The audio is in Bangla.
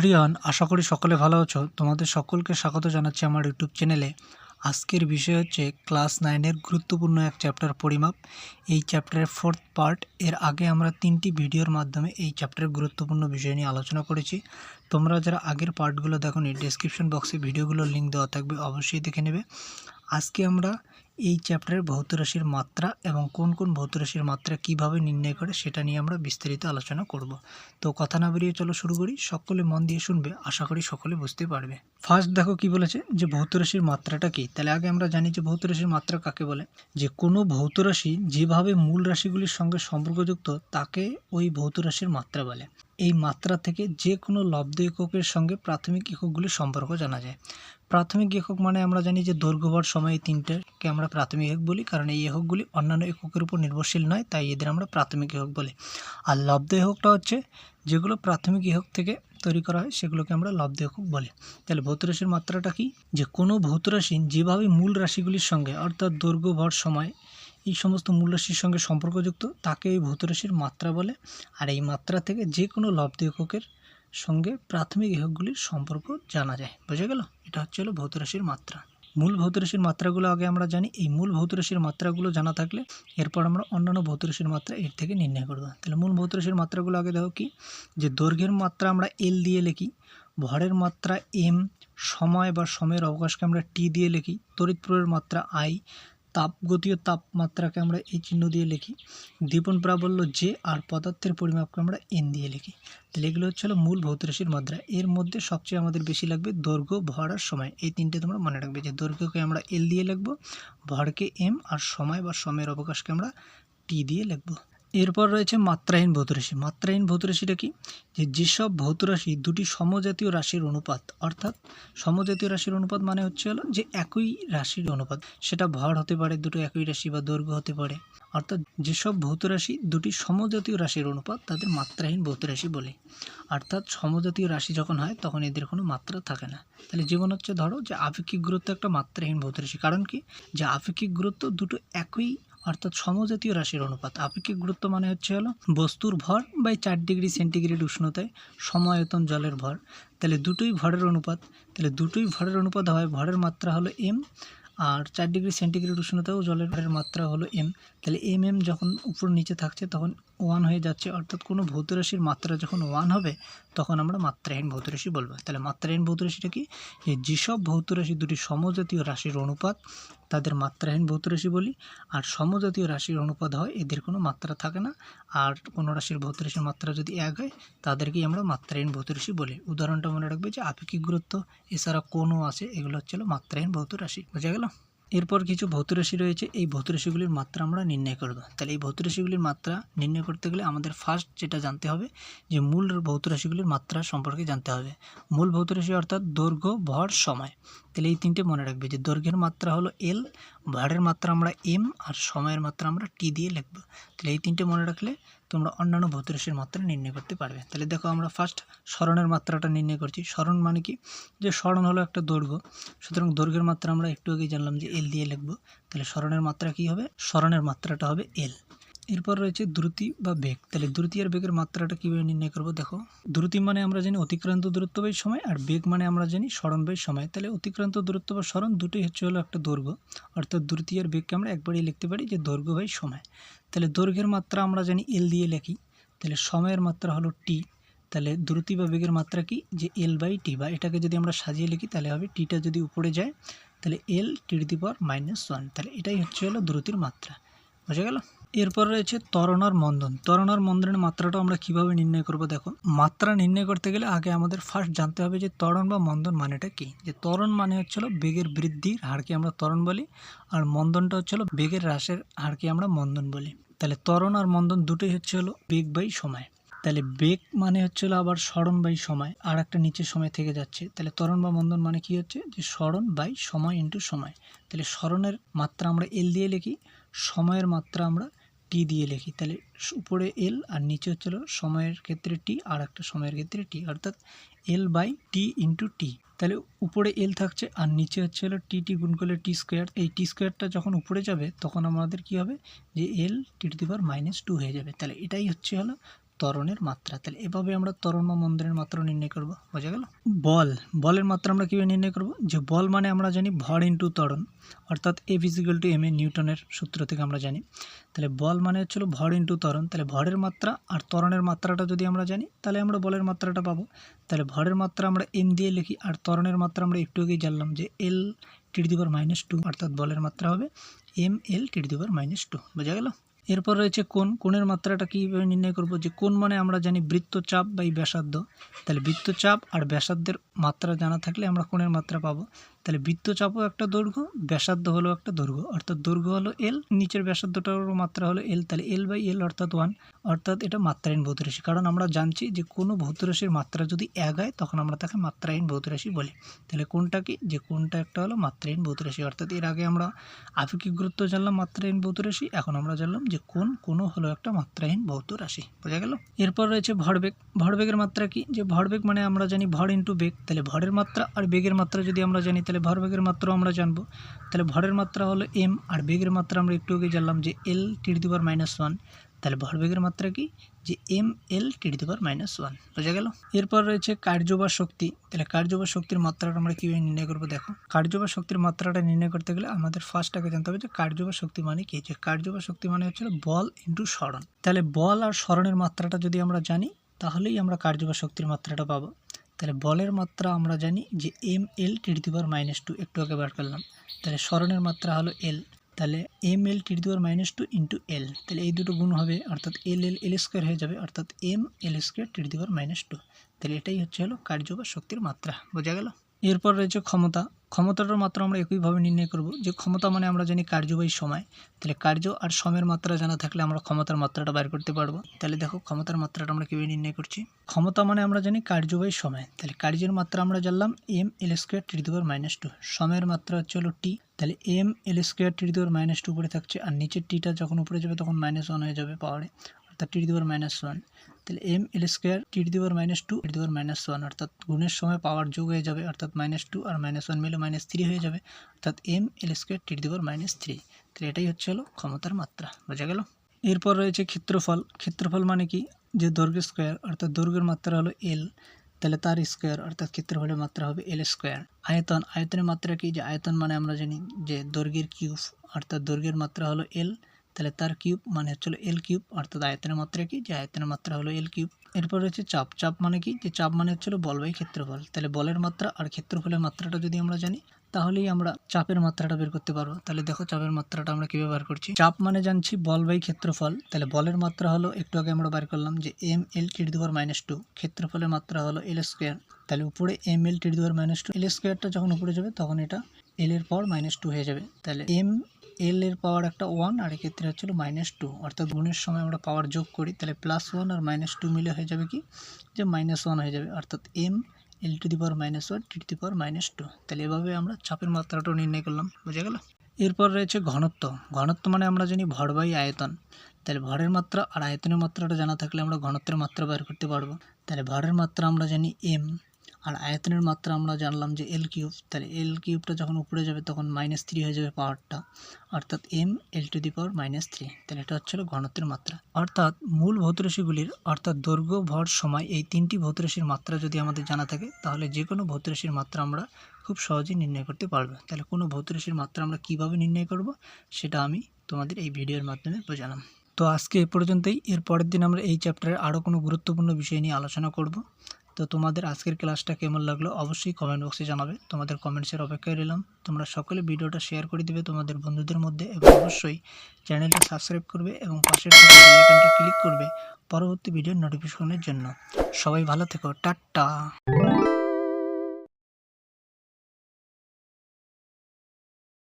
এভরিওয়ান আশা করি সকলে ভালো আছো। তোমাদের সকলকে স্বাগত জানাচ্ছি আমার ইউটিউব চ্যানেলে। আজকের বিষয় হচ্ছে ক্লাস নাইনের গুরুত্বপূর্ণ এক চ্যাপ্টার পরিমাপ। এই চ্যাপ্টারের ফোর্থ পার্ট, এর আগে আমরা তিনটি ভিডিওর মাধ্যমে এই চ্যাপ্টারের গুরুত্বপূর্ণ বিষয় নিয়ে আলোচনা করেছি। তোমরা যারা আগের পার্টগুলো দেখো নি ডিসক্রিপশন বক্সে ভিডিওগুলোর লিঙ্ক দেওয়া থাকবে, অবশ্যই দেখে নেবে। আজকে আমরা এই চ্যাপ্টারের ভৌত রাশির মাত্রা এবং কোন কোন ভৌত রাশির মাত্রা কীভাবে নির্ণয় করে সেটা নিয়ে আমরা বিস্তারিত আলোচনা করব। তো কথা না বেরিয়ে চলো শুরু করি। সকলে মন দিয়ে শুনবে, আশা করি সকলে বুঝতে পারবে। ফার্স্ট দেখো কি বলেছে যে ভৌত রাশির মাত্রাটা কি? তাহলে আগে আমরা জানি যে ভৌত রাশির মাত্রা কাকে বলে। যে কোনো ভৌত রাশি যেভাবে মূল রাশিগুলির সঙ্গে সম্পর্কযুক্ত তাকে ওই ভৌত রাশির মাত্রা বলে। এই মাত্রা থেকে যে কোনো লব্ধ এককের সঙ্গে প্রাথমিক এককগুলির সম্পর্ক জানা যায়। প্রাথমিক একক মানে আমরা জানি যে দৈর্ঘ্যভর সময় এই তিনটেকে আমরা প্রাথমিক একক বলি, কারণ এই এককগুলি অন্যান্য এককের উপর নির্ভরশীল নয়, তাই এদের আমরা প্রাথমিক একক বলি। আর লব্ধ এককটা হচ্ছে যেগুলো প্রাথমিক একক থেকে তৈরি করা হয়, সেগুলোকে আমরা লব্ধ একক বলি। তাহলে ভৌত রাশির মাত্রাটা কি? যে কোনো ভৌত রাশি যেভাবে মূল রাশিগুলির সঙ্গে, অর্থাৎ দৈর্ঘ্য ভর সময় এই সমস্ত মূল রাশির সঙ্গে সম্পর্কযুক্ত, তাকে এই ভৌত রাশির মাত্রা বলে। আর এই মাত্রা থেকে যে কোনো লব্ধ এককের সঙ্গে প্রাথমিক এককগুলির সম্পর্ক জানা যায়। বোঝা গেল? এটা হচ্ছে হলো ভৌত রাশির মাত্রা। মূল ভৌত রাশির মাত্রাগুলো আগে আমরা জানি। এই মূল ভৌত রাশির মাত্রাগুলো জানা থাকলে এরপর আমরা অন্যান্য ভৌত রাশির মাত্রা এর থেকে নির্ণয় করব। তাহলে মূল ভৌত রাশির মাত্রাগুলো আগে দেখো কি? যে দৈর্ঘ্যের মাত্রা আমরা এল দিয়ে লিখি, ভরের মাত্রা এম সময় বা সময়ের অবকাশকে আমরা টি দিয়ে লিখি, তড়িৎ প্রয়োগের মাত্রা আই তাপগতীয় তাপমাত্রাকে আমরা এই চিহ্ন দিয়ে লিখি। দীপন প্রাবল্য যে আর পদার্থের পরিমাপকে আমরা এন দিয়ে লিখি। তাহলে এগুলো হচ্ছে হলো মূল ভৌত রাশির মাত্রা। এর মধ্যে সবচেয়ে আমাদের বেশি লাগবে দৈর্ঘ্য ভর সময়। এই তিনটে তোমরা মনে রাখবে যে দৈর্ঘ্যকে আমরা এল দিয়ে লিখব, ভরকে এম, আর সময় বা সময়ের অবকাশকে আমরা টি দিয়ে লিখব। এরপর রয়েছে মাত্রাহীন ভৌতরাশি মাত্রাহীন ভৌতরাশিটা কি? যে যেসব ভৌতরাশি দুটি সমজাতীয় রাশির অনুপাত, অর্থাৎ সমজাতীয় রাশির অনুপাত মানে হচ্ছে হলো যে একই রাশির অনুপাত। সেটা ভর হতে পারে, দুটো একই রাশি বা দৈর্ঘ্য হতে পারে। অর্থাৎ যেসব ভৌতরাশি দুটি সমজাতীয় রাশির অনুপাত, তাদের মাত্রাহীন ভৌতরাশি বলে। অর্থাৎ সমজাতীয় রাশি যখন হয়, তখন এদের কোনো মাত্রা থাকে না। তাহলে যেমন হচ্ছে ধরো যে আপেক্ষিক গুরুত্ব একটা মাত্রাহীন ভৌতরাশি কারণ কি? যে আপেক্ষিক গুরুত্ব দুটো একই অর্থাৎ সমজাতীয় রাশির অনুপাত। আপেক্ষিক গুরুত্ব মানে হচ্ছে হলো বস্তুর ভর বাই চার ডিগ্রি সেন্টিগ্রেড উষ্ণতায় সমায়তন জলের ভর। তাহলে দুটোই ভরের অনুপাত। তাহলে দুটোই ভরের অনুপাত হয়, ভরের মাত্রা হলো এম আর চার ডিগ্রি সেন্টিগ্রেড উষ্ণতাও জলের ভরের মাত্রা হলো এম তাহলে এম এম যখন উপর নিচে থাকছে তখন ওয়ান হয়ে যাচ্ছে, অর্থাৎ কোনো ভৌত রাশির মাত্রা যখন ওয়ান হবে, তখন আমরা মাত্রাহীন ভৌত রাশি বলব। তাহলে মাত্রাহীন ভৌত রাশিটা কি? যেসব ভৌত রাশি দুটি সমজাতীয় রাশির অনুপাত, তাদের মাত্রাহীন ভৌত রাশি বলি, আর সমজাতীয় রাশির অনুপাত হয়, এদের কোনো মাত্রা থাকে না। আর কোনো রাশির ভৌত রাশির মাত্রা যদি এক হয়, তাদেরকেই আমরা মাত্রাহীন ভৌত রাশি বলি। উদাহরণটা মনে রাখবে যে আপেক্ষিক গুরুত্ব, এছাড়া কোনও আছে, এগুলো হচ্ছে মাত্রাহীন ভৌত রাশি। বোঝা গেল? এরপর কিছু ভৌত রাশি রয়েছে, এই ভৌত রাশিগুলির মাত্রা আমরা নির্ণয় করব তাহলে এই ভৌত রাশিগুলির মাত্রা নির্ণয় করতে গেলে আমাদের ফার্স্ট যেটা জানতে হবে, যে মূল ভৌত রাশিগুলির মাত্রা সম্পর্কে জানতে হবে। মূল ভৌত রাশি অর্থাৎ দৈর্ঘ্য, ভর, সময়। তাহলে এই তিনটে মনে রাখবে, যে দৈর্ঘ্যের মাত্রা হলো এল ভরের মাত্রা আমরা এম আর সময়ের মাত্রা আমরা টি দিয়ে লিখব। তাহলে এই তিনটে মনে রাখলে তোমরা অন্যান্য ভৌত রাশির মাত্রা নির্ণয় করতে পারবে। তাহলে দেখো আমরা ফার্স্ট স্মরণের মাত্রাটা নির্ণয় করছি। স্মরণ মানে কি? যে স্মরণ হলো একটা দৈর্ঘ্য। সুতরাং দৈর্ঘ্যের মাত্রা আমরা একটু আগেই জানলাম যে এল দিয়ে লিখব। তাহলে স্মরণের মাত্রা কি হবে? স্মরণের মাত্রাটা হবে এল এরপর রয়েছে দ্রুতি বা বেগ। তাহলে দ্রুতি আর বেগের মাত্রাটা কীভাবে নির্ণয় করব? দেখো, দ্রুতি মানে আমরা জানি অতিক্রান্ত দূরত্ব বাই সময়, আর বেগ মানে আমরা জানি স্মরণ বাই সময়। তাহলে অতিক্রান্ত দূরত্ব বা স্মরণ দুটোই হচ্ছে হলো একটা দৈর্ঘ্য। অর্থাৎ দ্রুতি আর বেগকে আমরা একবারই লিখতে পারি যে দৈর্ঘ্য বাই সময়। তাহলে দৈর্ঘ্যের মাত্রা আমরা জানি এল দিয়ে লিখি। তাহলে সময়ের মাত্রা হলো টি তাহলে দ্রুতি বা বেগের মাত্রা কি? যে এল বাই টি বা এটাকে যদি আমরা সাজিয়ে লিখি, তাহলে হবে টিটা যদি উপরে যায়, তাহলে এল T the power minus one তাহলে এটাই হচ্ছে হলো দ্রুতির মাত্রা। বোঝা গেল? এরপর রয়েছে ত্বরণ আর মন্দন। ত্বরণ আর মন্দনের মাত্রাটা আমরা কীভাবে নির্ণয় করব দেখো? মাত্রা নির্ণয় করতে গেলে আগে আমাদের ফার্স্ট জানতে হবে যে ত্বরণ বা মন্দন মানেটা কি? যে ত্বরণ মানে হচ্ছিল বেগের বৃদ্ধির হারকে আমরা ত্বরণ বলি, আর মন্দনটা হচ্ছিল বেগের হ্রাসের হারকে আমরা মন্দন বলি। তাহলে ত্বরণ আর মন্দন দুটোই হচ্ছে হলো বেগ বাই সময়। তাহলে বেগ মানে হচ্ছে হলো আবার স্মরণ বাই সময়, আর একটা নিচের সময় থেকে যাচ্ছে। তাহলে ত্বরণ বা মন্দন মানে কি হচ্ছে? যে স্মরণ বাই সময় ইন্টু সময়। তাহলে স্মরণের মাত্রা আমরা এল দিয়ে লিখি, সময়ের মাত্রা আমরা টি দিয়ে লিখি। তাহলে উপরে এল আর নিচে হচ্ছিল সময়ের ক্ষেত্রে টি আর একটা সময়ের ক্ষেত্রে টি অর্থাৎ L by T into T তাহলে উপরে এল থাকছে আর নিচে হচ্ছে হলো টি টি গুণ করলে টি স্কোয়ার এই টি স্কোয়ারটা যখন উপরে যাবে, তখন আমাদের কি হবে? যে L T to the power minus two হয়ে যাবে। তাহলে এটাই হচ্ছে হলো ত্বরণের মাত্রা। তাহলে এভাবে আমরা ত্বরণ বা মন্দনের মাত্রা নির্ণয় করব। বোঝা গেল? বল। বলের মাত্রা আমরা কীভাবে নির্ণয় করব? যে বল মানে আমরা জানি ভর ইন্টু ত্বরণ। অর্থাৎ a physical to M A নিউটনের সূত্র থেকে আমরা জানি। তাহলে বল মানে হচ্ছিল ভর ইন্টু ত্বরণ। তাহলে ভরের মাত্রা আর ত্বরণের মাত্রাটা যদি আমরা জানি, তাহলে আমরা বলের মাত্রাটা পাবো। তাহলে ভরের মাত্রা আমরা এম দিয়ে লিখি আর ত্বরণের মাত্রা আমরা একটু আগেই জানলাম যে এল টি দিবার মাইনাস টু অর্থাৎ বলের মাত্রা হবে এম এল টি দিবার মাইনাস টু বোঝা গেল? এরপর রয়েছে কোন কোণের মাত্রাটা কীভাবে নির্ণয় করব, যে কোন মানে আমরা জানি বৃত্তচাপ বা এই ব্যাসার্ধ। তাহলে বৃত্তচাপ আর ব্যাসার্ধের মাত্রা জানা থাকলে আমরা কোণের মাত্রা পাবো? তাহলে বৃত্তচাপও একটা দৈর্ঘ্য, ব্যাসার্ধ হলো একটা দৈর্ঘ্য। অর্থাৎ দৈর্ঘ্য হলো এল নিচের ব্যাসার্ধটারও মাত্রা হলো এল তাহলে এল বাই এল অর্থাৎ ওয়ান অর্থাৎ এটা মাত্রাহীন ভৌত রাশি। কারণ আমরা জানছি যে কোনো ভৌত রাশির মাত্রা যদি এক হয়, তখন আমরা তাকে মাত্রাহীন ভৌত রাশি বলি। তাহলে কোনটা কি? যে কোনটা একটা হলো মাত্রাহীন ভৌত রাশি। অর্থাৎ এর আগে আমরা আপেক্ষিক গুরুত্ব জানলাম মাত্রাহীন ভৌত রাশি, এখন আমরা জানলাম যে কোন কোনো হলো একটা মাত্রাহীন ভৌত রাশি। বোঝা গেল? এরপর রয়েছে ভরবেগ। ভরবেগের মাত্রা কি? যে ভরবেগ মানে আমরা জানি ভর ইন্টু বেগ। তাহলে ভরের মাত্রা আর বেগের মাত্রা যদি আমরা জানি তাহলে ভরবেগের মাত্রাও আমরা জানব। তাহলে ভরের মাত্রা হলো এম আর বেগের মাত্রা আমরা একটু আগে জানলাম যে L T the power minus one তাহলে ভরবেগের মাত্রা কি? যে M L T the power minus one বোঝা গেল? এরপর রয়েছে কার্য বা শক্তি। তাহলে কার্য বা শক্তির মাত্রাটা আমরা কীভাবে নির্ণয় করব দেখো। কার্য বা শক্তির মাত্রাটা নির্ণয় করতে গেলে আমাদের ফার্স্ট আগে জানতে হবে যে কার্য বা শক্তি মানে কি? যে কার্য বা শক্তি মানে হচ্ছে বল ইন্টু স্মরণ তাহলে বল আর স্মরণের মাত্রাটা যদি আমরা জানি, তাহলেই আমরা কার্য বা শক্তির মাত্রাটা পাবো। তাহলে বলের মাত্রা আমরা জানি যে এম এল টি দিবার মাইনাস টু একটু আগে বার করলাম। তাহলে স্মরণের মাত্রা হলো এল। তাহলে এম এল টি দিবার মাইনাস টু ইন্টু এল। তাহলে এই দুটো গুণ হবে, অর্থাৎ এল এল এল স্কোয়ার হয়ে যাবে, অর্থাৎ এম এল স্কোয়ার টি দিবার মাইনাস টু। তাহলে এটাই হচ্ছে হলো কার্য বা শক্তির মাত্রা। বোঝা গেল? এরপর রয়েছে ক্ষমতা। ক্ষমতাটার মাত্রা আমরা একইভাবে নির্ণয় করব। যে ক্ষমতা মানে আমরা জানি কার্যবাহী সময়। তাহলে কার্য আর সময়ের মাত্রা জানা থাকলে আমরা ক্ষমতার মাত্রাটা বাইর করতে পারব। তাহলে দেখো ক্ষমতার মাত্রাটা আমরা কীভাবে নির্ণয় করছি? ক্ষমতা মানে আমরা জানি কার্যবাহী সময়। তাহলে কার্যের মাত্রা আমরা জানলাম M L square T the minus two সময়ের মাত্রা হচ্ছে হলো টি তাহলে M L square T the minus two উপরে থাকছে আর নিচের টিটা যখন উপরে যাবে তখন মাইনাস ওয়ান হয়ে যাবে পাওয়ারে অর্থাৎ টি দি মাইনাস ওয়ান তাহলে M L square T to the power minus two T the power minus one অর্থাৎ গুণের সময় পাওয়ার যোগ হয়ে যাবে, অর্থাৎ মাইনাস টু আর মাইনাস ওয়ান মিলে মাইনাস থ্রি হয়ে যাবে, অর্থাৎ M L square T to the power minus three তাহলে এটাই হচ্ছে হলো ক্ষমতার মাত্রা, বোঝা গেল? এরপর রয়েছে ক্ষেত্রফল। ক্ষেত্রফল মানে কি? যে দৈর্ঘ্য স্কোয়ার, অর্থাৎ দৈর্ঘ্যের মাত্রা হলো এল তাহলে তার স্কোয়ার, অর্থাৎ ক্ষেত্রফলের মাত্রা হবে এল স্কোয়ার। আয়তন, আয়তনের মাত্রা কি? যে আয়তন মানে আমরা জানি যে দৈর্ঘ্যের কিউব, অর্থাৎ দৈর্ঘ্যের মাত্রা হলো এল তাহলে তার কিউব মানে হচ্ছিল এল কিউব, অর্থাৎ আয়তনের মাত্রা কি? যে আয়তনের মাত্রা হলো এল কিউব। এরপর রয়েছে চাপ। চাপ মানে কি? যে চাপ মানে হচ্ছিল বল বাই ক্ষেত্রফল। তাহলে বলের মাত্রা আর ক্ষেত্রফলের মাত্রাটা যদি আমরা জানি, তাহলেই আমরা চাপের মাত্রাটা বের করতে পারব। তাহলে দেখো চাপের মাত্রাটা আমরা কীভাবে বার করছি? চাপ মানে জানছি বল বাই ক্ষেত্রফল। তাহলে বলের মাত্রা হলো, একটু আগে আমরা বার করলাম যে M L T the power minus two ক্ষেত্রফলের মাত্রা হলো এল স্কোয়ার তাহলে উপরে M L T the power minus two L স্কোয়ারটা যখন উপরে যাবে, তখন এটা এল এর পাওয়ার মাইনাস টু হয়ে যাবে। তাহলে এম এল এর পাওয়ার একটা ওয়ান আর এক্ষেত্রে হচ্ছিল মাইনাস টু অর্থাৎ গুণের সময় আমরা পাওয়ার যোগ করি, তাহলে প্লাস ওয়ান আর মাইনাস টু মিলে হয়ে যাবে কি? যে মাইনাস ওয়ান হয়ে যাবে। অর্থাৎ M L to the power minus one T to the power minus two তাহলে এভাবে আমরা চাপের মাত্রাটাও নির্ণয় করলাম। বুঝে গেল? এরপর রয়েছে ঘনত্ব। ঘনত্ব মানে আমরা জানি ভর বাই আয়তন। তাহলে ভরের মাত্রা আর আয়তনের মাত্রাটা জানা থাকলে আমরা ঘনত্বের মাত্রা বের করতে পারব। তাহলে ভরের মাত্রা আমরা জানি এম আর আয়তনের মাত্রা আমরা জানলাম যে এল কিউব তাহলে এল কিউবটা যখন উপরে যাবে তখন মাইনাস থ্রি হয়ে যাবে পাওয়ারটা অর্থাৎ M L to the power minus three তাহলে এটা হচ্ছিল ঘনত্বের মাত্রা। অর্থাৎ মূল ভৌতরাশিগুলির অর্থাৎ দৈর্ঘ্য ভর সময় এই তিনটি ভৌতরাশির মাত্রা যদি আমাদের জানা থাকে, তাহলে যে কোনো ভৌতরাশির মাত্রা আমরা খুব সহজেই নির্ণয় করতে পারব। তাহলে কোনো ভৌতরাশির মাত্রা আমরা কীভাবে নির্ণয় করব, সেটা আমি তোমাদের এই ভিডিওর মাধ্যমে বোঝালাম। তো আজকে এ পর্যন্তই। এর পরের দিন আমরা এই চ্যাপ্টারের আরও কোনো গুরুত্বপূর্ণ বিষয় নিয়ে আলোচনা করব। তো তোমাদের আজকের ক্লাসটা কেমন লাগল অবশ্যই কমেন্ট বক্সে জানাবে। তোমাদের কমেন্টসের অপেক্ষায় রইলাম। তোমরা সকলে ভিডিওটা শেয়ার করে দিবে তোমাদের বন্ধুদের মধ্যে এবং অবশ্যই চ্যানেলটা সাবস্ক্রাইব করবে এবং পাশের আইকনটা ক্লিক করবে পরবর্তী ভিডিওর নোটিফিকেশনের জন্য। সবাই ভালো থেকো। টাটা।